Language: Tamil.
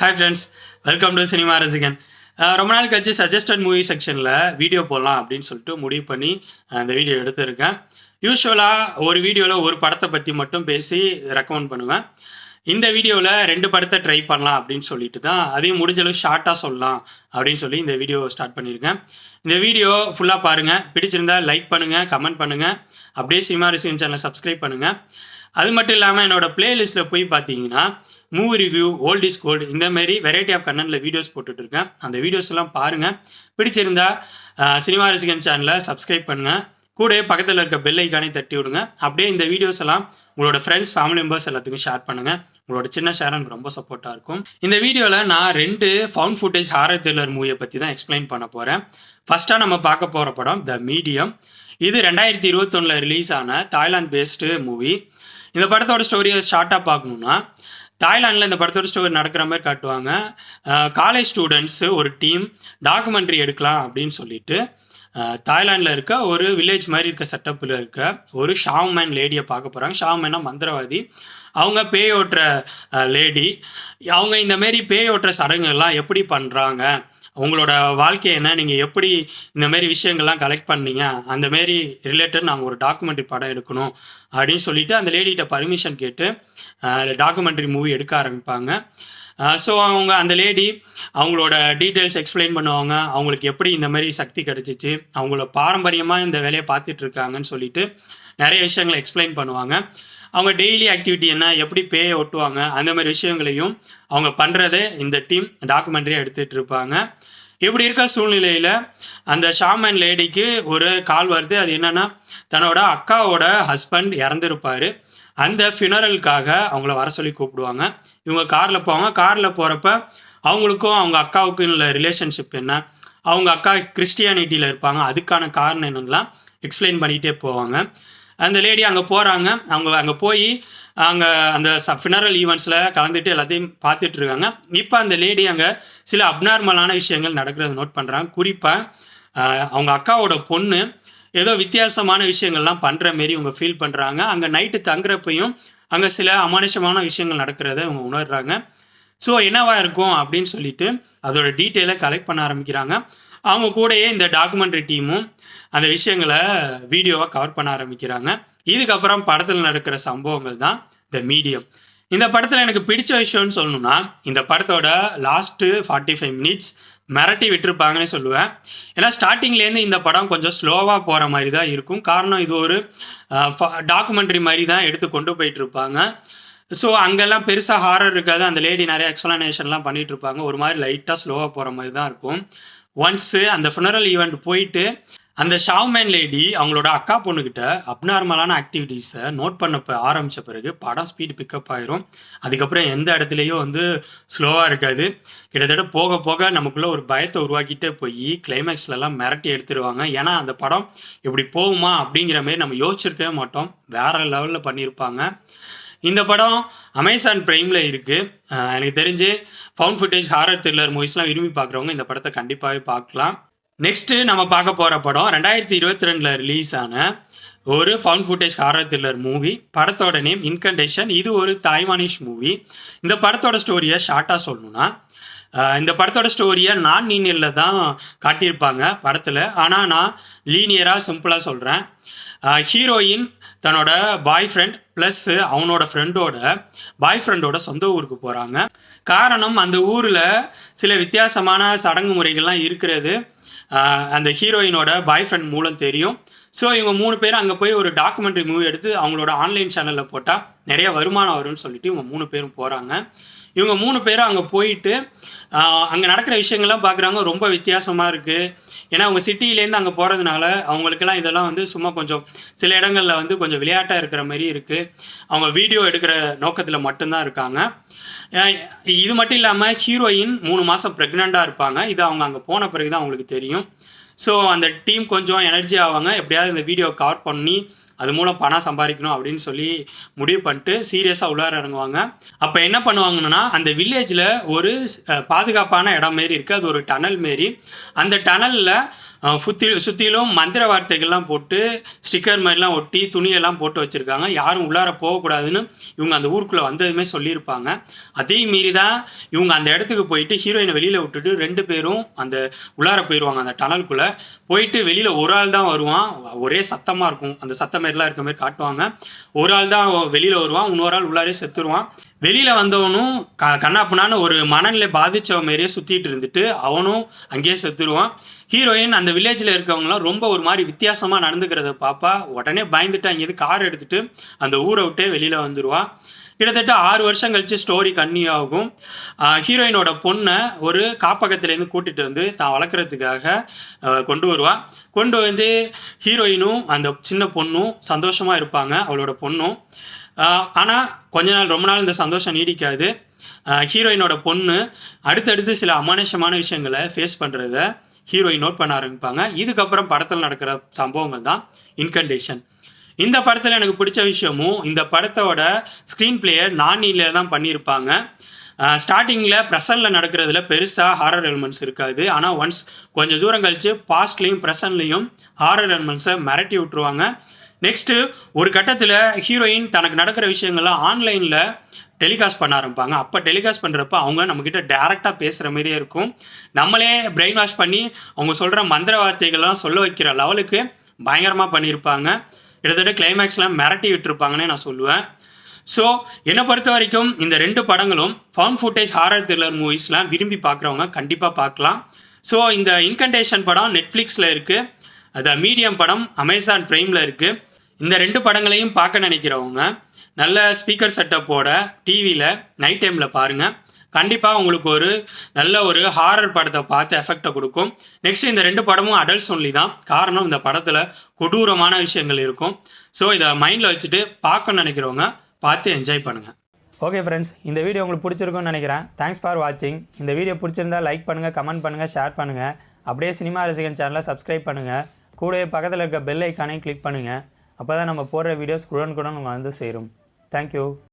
Hi friends welcome to cinema Rasigan ரொம்ப நாள் கழிச்சு சஜஸ்டட் மூவி செக்ஷனில் வீடியோ போடலாம் அப்படின்னு சொல்லிட்டு முடிவு பண்ணி அந்த வீடியோ எடுத்திருக்கேன். யூஸ்வலாக ஒரு வீடியோவில் ஒரு படத்தை பற்றி மட்டும் பேசி ரெக்கமெண்ட் பண்ணுவேன். இந்த வீடியோவில் ரெண்டு படத்தை ட்ரை பண்ணலாம் அப்படின்னு சொல்லிட்டு தான் அதையும் முடிஞ்சளவு ஷார்ட்டாக சொல்லலாம் அப்படின்னு சொல்லி இந்த வீடியோ ஸ்டார்ட் பண்ணியிருக்கேன். இந்த வீடியோ ஃபுல்லாக பாருங்கள் பிடிச்சிருந்தா லைக் பண்ணுங்கள் கமெண்ட் பண்ணுங்கள் அப்படியே சினிமா ரசிகன் சேனலை சப்ஸ்கிரைப் பண்ணுங்கள் அது மட்டும் இல்லாமல் என்னோட பிளேலிஸ்ட்டில் போய் பார்த்தீங்கன்னா movie review old is gold இந்த மாதிரி வெரைட்டி ஆஃப் கண்டென்ட்ல வீடியோஸ் போட்டுட்ருக்கேன். அந்த வீடியோஸ் எல்லாம் பாருங்கள் பிடிச்சிருந்தா சினிமா ரசிகன் சேனலை சப்ஸ்கிரைப் பண்ணுங்க. கூடவே பக்கத்தில் இருக்க பெல் ஐக்கானே தட்டி விடுங்க. அப்படியே இந்த வீடியோஸ் எல்லாம் உங்களோட ஃப்ரெண்ட்ஸ் ஃபேமிலி மெம்பர்ஸ் எல்லாத்துக்கும் ஷேர் பண்ணுங்கள் உங்களோட சின்ன ஷேர் எனக்கு ரொம்ப சப்போர்ட்டாக இருக்கும். இந்த வீடியோவில் நான் ரெண்டு ஃபவுண்ட் ஃபுட்டேஜ் ஹாரர் த்ரில்லர் மூவியை பற்றி தான் எக்ஸ்பிளைன் பண்ண போகிறேன் ஃபர்ஸ்ட்டாக நம்ம பார்க்க போகிற படம் த மீடியம் இது ரெண்டாயிரத்தி இருபத்தொன்னில் ரிலீஸ் ஆன தாய்லாந்து பேஸ்டு மூவி இந்த படத்தோட ஸ்டோரியை ஷார்ட்டாக பார்க்கணுன்னா தாய்லாண்டில் இந்த படத்தோட ஸ்டோரி நடக்கிற மாதிரி காட்டுவாங்க. காலேஜ் ஸ்டூடெண்ட்ஸு ஒரு டீம் டாக்குமெண்ட்ரி எடுக்கலாம் அப்படின்னு சொல்லிட்டு தாய்லாண்டில் இருக்க ஒரு வில்லேஜ் மாதிரி இருக்க செட்டப்பில் இருக்க ஒரு ஷாவ்மேன் லேடியை பார்க்க போகிறாங்க ஷாவ்மேனா மந்திரவாதி. அவங்க பேய் ஓட்டுற லேடி அவங்க இந்தமாரி பேய் ஓட்டுற சடங்குகள்லாம் எப்படி பண்ணுறாங்க உங்களோட வாழ்க்கை என்ன? நீங்கள் எப்படி இந்தமாரி விஷயங்கள்லாம் கலெக்ட் பண்ணீங்க? அந்த மாரி ரிலேட்டட் நாங்கள் ஒரு டாக்குமெண்ட்ரி படம் எடுக்கணும் அப்படின்னு சொல்லிட்டு அந்த லேடிகிட்ட பர்மிஷன் கேட்டு டாக்குமெண்ட்ரி மூவி எடுக்க ஆரம்பிப்பாங்க. ஸோ அவங்க அந்த லேடி அவங்களோட டீட்டெயில்ஸ் எக்ஸ்பிளைன் பண்ணுவாங்க. அவங்களுக்கு எப்படி இந்த மாதிரி சக்தி கிடைச்சிச்சு அவங்கள பாரம்பரியமாக இந்த வேலையை பார்த்துட்டு இருக்காங்கன்னு சொல்லிட்டு நிறைய விஷயங்களை எக்ஸ்பிளைன் பண்ணுவாங்க. அவங்க டெய்லி ஆக்டிவிட்டி என்ன எப்படி பேயை ஒட்டுவாங்க அந்த மாதிரி விஷயங்களையும் அவங்க பண்ணுறதே இந்த டீம் டாக்குமெண்ட்ரியாக எடுத்துகிட்டு இருப்பாங்க. இப்படி இருக்க சூழ்நிலையில் அந்த ஷாமன் லேடிக்கு ஒரு கால் வருது. அது என்னென்னா தன்னோட அக்காவோட ஹஸ்பண்ட் இறந்துருப்பார். அந்த ஃபினரலுக்காக அவங்கள வர சொல்லி கூப்பிடுவாங்க. இவங்க காரில் போவாங்க. காரில் போகிறப்ப அவங்களுக்கும் அவங்க அக்காவுக்கும் உள்ள ரிலேஷன்ஷிப் என்ன? அவங்க அக்கா கிறிஸ்டியானிட்டியில் இருப்பாங்க. அதுக்கான காரணம் என்னெல்லாம் எக்ஸ்பிளைன் பண்ணிகிட்டே போவாங்க. அந்த லேடி அங்கே போகிறாங்க அவங்க அங்கே போய் அங்கே அந்த ஃபினரல் ஈவெண்ட்ஸில் கலந்துட்டு எல்லாத்தையும் பார்த்துட்டு இருக்காங்க. இப்போ அந்த லேடி அங்கே சில அப்நார்மலான விஷயங்கள் நடக்கிறத நோட் பண்ணுறாங்க குறிப்பாக அவங்க அக்காவோட பொண்ணு ஏதோ வித்தியாசமான விஷயங்கள்லாம் பண்ணுற மாரி இவங்க ஃபீல் பண்ணுறாங்க அங்கே நைட்டு தங்குறப்பையும் அங்கே சில அமானுஷமான விஷயங்கள் நடக்கிறத இவங்க உணர்றாங்க. ஸோ என்னவா இருக்கும் அப்படின்னு சொல்லிட்டு அதோட டீட்டெயிலை கலெக்ட் பண்ண ஆரம்பிக்கிறாங்க. அவங்க கூடயே இந்த டாக்குமெண்ட்ரி டீமும் அந்த விஷயங்களை வீடியோவை கவர் பண்ண ஆரம்பிக்கிறாங்க. இதுக்கப்புறம் படத்தில் நடக்கிற சம்பவங்கள் தான் த மீடியம் இந்த படத்தில் எனக்கு பிடிச்ச விஷயம்னு சொல்லணும்னா இந்த படத்தோட லாஸ்ட்டு ஃபார்ட்டி ஃபைவ் மினிட்ஸ் மிரட்டி விட்டுருப்பாங்கன்னு சொல்லுவேன். ஏன்னா ஸ்டார்டிங்லேருந்து இந்த படம் கொஞ்சம் ஸ்லோவாக போகிற மாதிரி தான் இருக்கும். காரணம் இது ஒரு டாக்குமெண்ட்ரி மாதிரி தான் எடுத்து கொண்டு போயிட்டு இருப்பாங்க ஸோ அங்கெல்லாம் பெருசாக ஹாரர் இருக்காது. அந்த லேடி நிறைய எக்ஸ்ப்ளனேஷன்லாம் பண்ணிகிட்டு இருப்பாங்க ஒரு மாதிரி லைட்டாக ஸ்லோவாக போகிற மாதிரி தான் இருக்கும். ஒன்ஸு அந்த ஃபுனரல் ஈவெண்ட் போயிட்டு அந்த ஷாவ்மேன் லேடி அவங்களோட அக்கா பொண்ணுக்கிட்ட அப்நார்மலான ஆக்டிவிட்டீஸை நோட் பண்ண ஆரம்பித்த பிறகு படம் ஸ்பீடு பிக்கப் ஆயிரும். அதுக்கப்புறம் எந்த இடத்துலையும் வந்து ஸ்லோவாக இருக்காது. கிட்டத்தட்ட போக போக நமக்குள்ள ஒரு பயத்தை உருவாக்கிட்டே போய் கிளைமேக்ஸ்லலாம் மிரட்டி எடுத்துருவாங்க. ஏன்னா அந்த படம் இப்படி போகுமா அப்படிங்கிற மாதிரி நம்ம யோசிச்சிருக்கவே மாட்டோம். வேற லெவலில் பண்ணியிருப்பாங்க இந்த படம் அமேசான் பிரைமில் இருக்குது எனக்கு தெரிஞ்சு ஃபவுண்ட் ஃபுட்டேஜ் ஹாரர் த்ரில்லர் மூவிஸ்லாம் விரும்பி பார்க்குறவங்க இந்த படத்தை கண்டிப்பாகவே பார்க்கலாம். நெக்ஸ்ட்டு நம்ம பார்க்க போகிற படம் ரெண்டாயிரத்தி இருபத்தி ரெண்டில் ரிலீஸ் ஆன ஒரு found footage horror thriller movie படத்தோட நேம் இன்கண்டேஷன் இது ஒரு தாய்வானிஷ் மூவி இந்த படத்தோட ஸ்டோரியை ஷார்ட்டாக சொல்லணும்னா இந்த படத்தோட ஸ்டோரியை நான் லீனியரில் தான் காட்டியிருப்பாங்க படத்தில். ஆனால் நான் லீனியராக சிம்பிளாக சொல்கிறேன் ஹீரோயின் தன்னோட பாய் ஃப்ரெண்ட் ப்ளஸ் அவனோட ஃப்ரெண்டோட பாய் ஃப்ரெண்டோட சொந்த ஊருக்கு போகிறாங்க காரணம் அந்த ஊரில் சில வித்தியாசமான சடங்கு முறைகள்லாம் இருக்கிறது. அந்த ஹீரோயினோட பாய் ஃப்ரெண்ட் மூலம் தெரியும். ஸோ இவங்க மூணு பேரும் அங்கே போய் ஒரு டாக்குமெண்ட்ரி மூவி எடுத்து அவங்களோட ஆன்லைன் சேனலில் போட்டால் நிறைய வருமானம் வரும்னு சொல்லிட்டு இவங்க மூணு பேரும் போகிறாங்க இவங்க மூணு பேரும் அங்கே போயிட்டு அங்கே நடக்கிற விஷயங்கள்லாம் பார்க்குறாங்க ரொம்ப வித்தியாசமாக இருக்குது ஏன்னா அவங்க சிட்டிலேருந்து அங்கே போகிறதுனால அவங்களுக்கெல்லாம் இதெல்லாம் வந்து சும்மா கொஞ்சம் சில இடங்களில் வந்து கொஞ்சம் விளையாட்டாக இருக்கிற மாதிரி இருக்குது அவங்க வீடியோ எடுக்கிற நோக்கத்தில் மட்டும்தான் இருக்காங்க. இது மட்டும் இல்லாமல் ஹீரோயின் மூணு மாதம் ப்ரெக்னெண்ட்டாக இருப்பாங்க. இது அவங்க அங்கே போன பிறகு தான் அவங்களுக்கு தெரியும். ஸோ அந்த டீம் கொஞ்சம் எனர்ஜி ஆவாங்க. எப்படியாவது இந்த வீடியோ கவர் பண்ணி அது மூலம் பணம் சம்பாதிக்கணும் அப்படின்னு சொல்லி முடிவு பண்ணிட்டு சீரியஸாக உள்ளார இறங்குவாங்க. அப்போ என்ன பண்ணுவாங்கன்னா அந்த வில்லேஜில் ஒரு பாதுகாப்பான இடம் மாரி இருக்குது அது ஒரு டனல் மாரி. அந்த டனலில் சுத்தி சுற்றிலும் மந்திர வார்த்தைகள்லாம் போட்டு ஸ்டிக்கர் மாதிரிலாம் ஒட்டி துணியெல்லாம் போட்டு வச்சுருக்காங்க. யாரும் உள்ளார போகக்கூடாதுன்னு இவங்க அந்த ஊருக்குள்ளே வந்ததுமே சொல்லியிருப்பாங்க. அதே மீறி தான் இவங்க அந்த இடத்துக்கு போயிட்டு ஹீரோயினை வெளியில் விட்டுட்டு ரெண்டு பேரும் அந்த உள்ளார போயிடுவாங்க அந்த டனலுக்குள்ளே போயிட்டு வெளியில் ஒரு ஆள் தான் வருவான். ஒரே சத்தமாக இருக்கும். அந்த சத்தம் மாதிரிலாம் இருக்க மாதிரி காட்டுவாங்க. ஒரு ஆள் தான் வெளியில் வருவான் இன்னொரு ஆள் உள்ளாரே செத்துருவான். வெளியில் வந்தவனும் க கண்ணாப்புனான்னு ஒரு மனநிலை பாதிச்சவ மாதிரியே சுற்றிட்டு இருந்துட்டு அவனும் அங்கேயே செத்துருவான். ஹீரோயின் அந்த வில்லேஜில் இருக்கவங்களாம் ரொம்ப ஒரு மாதிரி வித்தியாசமாக நடந்துக்கிறத பாப்பா உடனே பயந்துட்டு அங்கேருந்து கார் எடுத்துட்டு அந்த ஊரை விட்டே வெளியில் வந்துடுவான் கிட்டத்தட்ட ஆறு வருஷம் கழிச்சு ஸ்டோரி கன்னியூ ஆகும். ஹீரோயினோட பொண்ணை ஒரு காப்பகத்திலேருந்து கூட்டிட்டு வந்து தான் வளர்க்குறதுக்காக கொண்டு வருவான் கொண்டு வந்து ஹீரோயினும் அந்த சின்ன பொண்ணும் சந்தோஷமா இருப்பாங்க அவளோட பொண்ணும். ஆனால் கொஞ்ச நாள் ரொம்ப நாள் இந்த சந்தோஷம் நீடிக்காது. ஹீரோயினோட பொண்ணு அடுத்தடுத்து சில அமானுஷமான விஷயங்களை ஃபேஸ் பண்ணுறத ஹீரோயின் நோட் பண்ண ஆரம்பிப்பாங்க. இதுக்கப்புறம் படத்தில் நடக்கிற சம்பவங்கள் தான் இன்கண்டேஷன் இந்த படத்தில் எனக்கு பிடிச்ச விஷயமும் இந்த படத்தோட ஸ்க்ரீன் பிளேயர் நானில தான் பண்ணியிருப்பாங்க. ஸ்டார்டிங்கில் ப்ரெசனில் நடக்கிறதுல பெருசாக ஹாரர் எலிமெண்ட்ஸ் இருக்காது. ஆனால் ஒன்ஸ் கொஞ்சம் தூரம் கழித்து பாஸ்ட்லேயும் ப்ரெசன்லேயும் ஹாரர் எலிமெண்ட்ஸை மிரட்டி விட்டுருவாங்க. நெக்ஸ்ட்டு ஒரு கட்டத்தில் ஹீரோயின் தனக்கு நடக்கிற விஷயங்கள்லாம் ஆன்லைனில் டெலிகாஸ்ட் பண்ண ஆரம்பிப்பாங்க. அப்போ டெலிகாஸ்ட் பண்ணுறப்ப அவங்க நம்மக்கிட்ட டேரெக்டாக பேசுகிற மாதிரியே இருக்கும். நம்மளே பிரெயின் வாஷ் பண்ணி அவங்க சொல்கிற மந்திர வார்த்தைகள்லாம் சொல்ல வைக்கிற லெவலுக்கு பயங்கரமாக பண்ணியிருப்பாங்க. கிட்டத்தட்ட கிளைமேக்ஸ்லாம் மிரட்டி விட்டுருப்பாங்கன்னே நான் சொல்லுவேன். ஸோ என்னை பொறுத்த வரைக்கும் இந்த ரெண்டு படங்களும் ஃபார்ம் ஃபுட்டேஜ் ஹாரர் த்ரில்லர் மூவிஸ்லாம் விரும்பி பார்க்குறவங்க கண்டிப்பாக பார்க்கலாம். ஸோ இந்த இன்கண்டேஷன் படம் நெட்ஃப்ளிக்ஸில் இருக்குது அது மீடியம் படம் அமேசான் ப்ரைமில் இருக்குது இந்த ரெண்டு படங்களையும் பார்க்க நினைக்கிறவங்க நல்ல ஸ்பீக்கர் செட்டப்போட டிவியில் நைட் டைமில் பாருங்கள் கண்டிப்பாக உங்களுக்கு ஒரு நல்ல ஒரு ஹாரர் படத்தை பார்த்து எஃபெக்டை கொடுக்கும். நெக்ஸ்ட் இந்த ரெண்டு படமும் அடல்ட்ஸ் ஒன்லி தான். காரணம் இந்த படத்தில் கொடூரமான விஷயங்கள் இருக்கும். ஸோ இதை மைண்டில் வச்சுட்டு பார்க்கணும்னு நினைக்கிறவங்க பார்த்து என்ஜாய் பண்ணுங்கள் ஓகே ஃப்ரெண்ட்ஸ் இந்த வீடியோ உங்களுக்கு பிடிச்சிருக்கும்னு நினைக்கிறேன். தேங்க்ஸ் ஃபார் வாட்சிங் இந்த வீடியோ பிடிச்சிருந்தா லைக் பண்ணுங்கள் கமெண்ட் பண்ணுங்கள் ஷேர் பண்ணுங்கள் அப்படியே சினிமா ரசிகன் சேனலை சப்ஸ்கிரைப் பண்ணுங்கள் கூடவே பக்கத்தில் இருக்க பெல் ஐக்கானையும் கிளிக் பண்ணுங்கள் அப்போ தான் நம்ம போடுற வீடியோஸ் குடன் குடன் வந்து சேரும். தேங்க்யூ